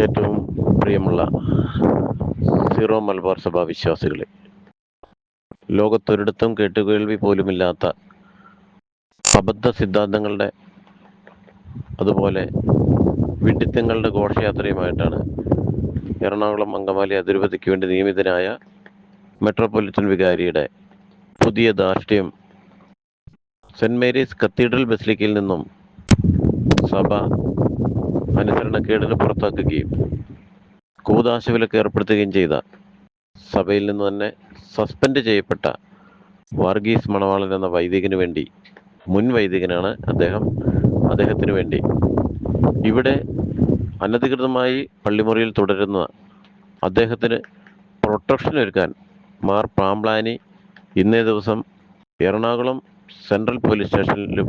ഏറ്റവും പ്രിയമുള്ള സീറോ മലബാർ സഭാ വിശ്വാസികളെ. ലോകത്തൊരിടത്തും കേട്ടുകേൾവി പോലുമില്ലാത്ത അബദ്ധ സിദ്ധാന്തങ്ങളുടെ അതുപോലെ വിഡിത്തങ്ങളുടെ ഘോഷയാത്രയുമായിട്ടാണ് എറണാകുളം അങ്കമാലി അതിരുപതിക്ക് വേണ്ടി നിയമിതനായ മെട്രോപൊളിറ്റൻ വികാരിയുടെ പുതിയ ധാർഷ്ട്യം സെന്റ് മേരീസ് കത്തീഡ്രൽ ബസിലിക്കയിൽ നിന്നും സഭ അനുസരണക്കേടിന് പുറത്താക്കുകയും കൂതാശ വിലക്ക് ഏർപ്പെടുത്തുകയും ചെയ്ത സഭയിൽ നിന്ന് തന്നെ സസ്പെൻഡ് ചെയ്യപ്പെട്ട വർഗീസ് മണവാളൻ എന്ന വൈദികന് വേണ്ടി മുൻ വൈദികനാണ് അദ്ദേഹം അദ്ദേഹത്തിന് വേണ്ടി. ഇവിടെ അനധികൃതമായി പള്ളിമുറിയിൽ തുടരുന്ന അദ്ദേഹത്തിന് പ്രൊട്ടക്ഷൻ ഒരുക്കാൻ മാർ പാംപ്ലാനി ഇന്നേ ദിവസം എറണാകുളം സെൻട്രൽ പോലീസ് സ്റ്റേഷനിലും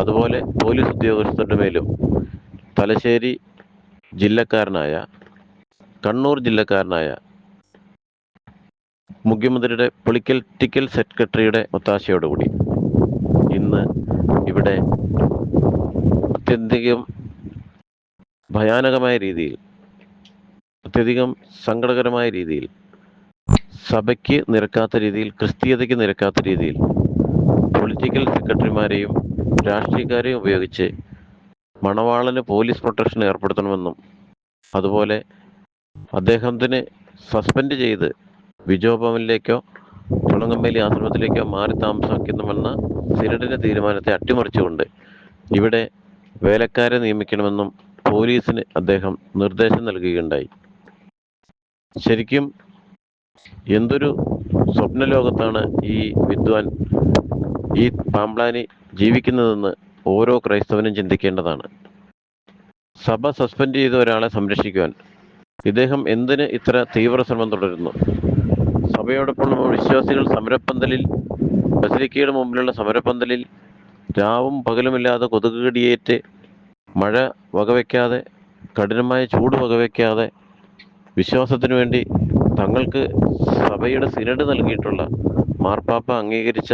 അതുപോലെ പോലീസ് ഉദ്യോഗസ്ഥരുടെ മേലും തലശ്ശേരി ജില്ലക്കാരനായ കണ്ണൂർ ജില്ലക്കാരനായ മുഖ്യമന്ത്രിയുടെ പൊളിറ്റിക്കൽ സെക്രട്ടറിയുടെ ഒത്താശയോടുകൂടി ഇന്ന് ഇവിടെ അത്യന്തികം ഭയാനകമായ രീതിയിൽ അത്യധികം സങ്കടകരമായ രീതിയിൽ സഭയ്ക്ക് നിരക്കാത്ത രീതിയിൽ ക്രിസ്തീയതയ്ക്ക് നിരക്കാത്ത രീതിയിൽ പൊളിറ്റിക്കൽ സെക്രട്ടറിമാരെയും രാഷ്ട്രീയക്കാരെയും ഉപയോഗിച്ച് മണവാളന് പോലീസ് പ്രൊട്ടക്ഷൻ ഏർപ്പെടുത്തണമെന്നും അതുപോലെ അദ്ദേഹത്തിന് സസ്പെൻഡ് ചെയ്ത് വിജോഭവനിലേക്കോ തുളങ്കമ്പേലി ആശ്രമത്തിലേക്കോ മാറി താമസിക്കണമെന്ന സിനഡിന്റെ തീരുമാനത്തെ അട്ടിമറിച്ചുകൊണ്ട് ഇവിടെ വേലക്കാരെ നിയമിക്കണമെന്നും പോലീസിന് അദ്ദേഹം നിർദ്ദേശം നൽകുകയുണ്ടായി. ശരിക്കും എന്തൊരു സ്വപ്നലോകത്താണ് ഈ വിദ്വാൻ ഈ പാമ്പ്ലാനി ജീവിക്കുന്നതെന്ന് ഓരോ ക്രൈസ്തവനും ചിന്തിക്കേണ്ടതാണ്. സഭ സസ്പെൻഡ് ചെയ്ത ഒരാളെ സംരക്ഷിക്കുവാൻ ഇദ്ദേഹം എന്തിന് ഇത്ര തീവ്ര ശ്രമം തുടരുന്നു? സഭയോടൊപ്പം വിശ്വാസികൾ സമരപ്പന്തലിൽ ബസിലിക്കയുടെ മുമ്പിലുള്ള സമരപ്പന്തലിൽ രാവും പകലുമില്ലാതെ കൊതുക് കടിയേറ്റ് മഴ വകവയ്ക്കാതെ കഠിനമായ ചൂട് വകവയ്ക്കാതെ വിശ്വാസത്തിനു വേണ്ടി തങ്ങൾക്ക് സഭയുടെ സിനഡ് നൽകിയിട്ടുള്ള മാർപ്പാപ്പ അംഗീകരിച്ച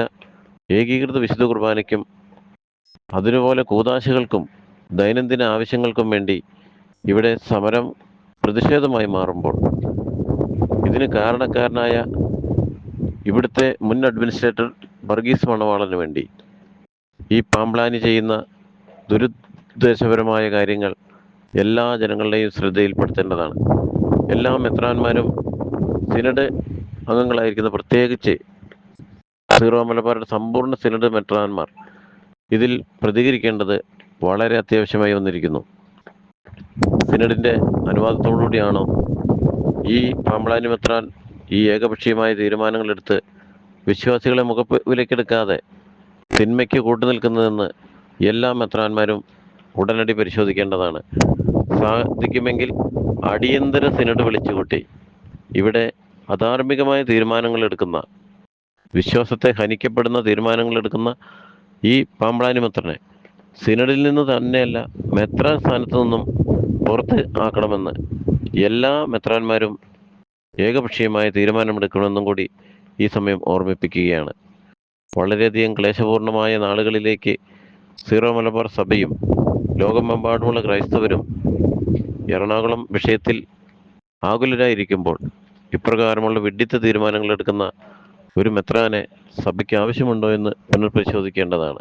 ഏകീകൃത വിശുദ്ധ കുർബാനയ്ക്കും അതിനുപോലെ കൂതാശകൾക്കും ദൈനംദിന ആവശ്യങ്ങൾക്കും വേണ്ടി ഇവിടെ സമരം പ്രതിഷേധമായി മാറുമ്പോൾ ഇതിന് കാരണക്കാരനായ ഇവിടുത്തെ മുൻ അഡ്മിനിസ്ട്രേറ്റർ വർഗീസ് മണവാളന് വേണ്ടി ഈ പാമ്പ്ലാനി ചെയ്യുന്ന ദുരുദ്ദേശപരമായ കാര്യങ്ങൾ എല്ലാ ജനങ്ങളുടെയും ശ്രദ്ധയിൽപ്പെടുത്തേണ്ടതാണ്. എല്ലാ മെത്രാന്മാരും സിനഡ് അംഗങ്ങളായിരിക്കുന്ന പ്രത്യേകിച്ച് സീറോ മലബാറുടെ സമ്പൂർണ സിനഡ് മെത്രാന്മാർ ഇതിൽ പ്രതികരിക്കേണ്ടത് വളരെ അത്യാവശ്യമായി വന്നിരിക്കുന്നു. സിനഡിന്റെ അനുവാദത്തോടുകൂടിയാണോ ഈ പാമ്പളാനി മെത്രാൻ ഈ ഏകപക്ഷീയമായ തീരുമാനങ്ങളെടുത്ത് വിശ്വാസികളെ മുഖവിലേക്കെടുക്കാതെ തിന്മയ്ക്ക് കൂട്ടുനിൽക്കുന്നതെന്ന് എല്ലാ മെത്രാന്മാരും ഉടനടി പരിശോധിക്കേണ്ടതാണ്. സാധിക്കുമെങ്കിൽ അടിയന്തര സിനഡ് വിളിച്ചുകൂട്ടി. ഇവിടെ അധാർമികമായ തീരുമാനങ്ങൾ എടുക്കുന്ന വിശ്വാസത്തെ ഹനിക്കപ്പെടുന്ന തീരുമാനങ്ങൾ എടുക്കുന്ന ഈ പാമ്പളാനി മെത്രനെ സിനഡിൽ നിന്ന് തന്നെയല്ല മെത്രാൻ സ്ഥാനത്ത് നിന്നും പുറത്ത് ആക്കണമെന്ന് എല്ലാ മെത്രാന്മാരും ഏകപക്ഷീയമായ തീരുമാനമെടുക്കണമെന്നും കൂടി ഈ സമയം ഓർമ്മിപ്പിക്കുകയാണ്. വളരെയധികം ക്ലേശപൂർണമായ നാളുകളിലേക്ക് സീറോ മലബാർ സഭയും ലോകമെമ്പാടുമുള്ള ക്രൈസ്തവരും എറണാകുളം വിഷയത്തിൽ ആകുലരായിരിക്കുമ്പോൾ ഇപ്രകാരമുള്ള വിഡിത്ത തീരുമാനങ്ങൾ എടുക്കുന്ന ഒരു മെത്രാനെ സഭയ്ക്ക് ആവശ്യമുണ്ടോ എന്ന് പുനർപരിശോധിക്കേണ്ടതാണ്.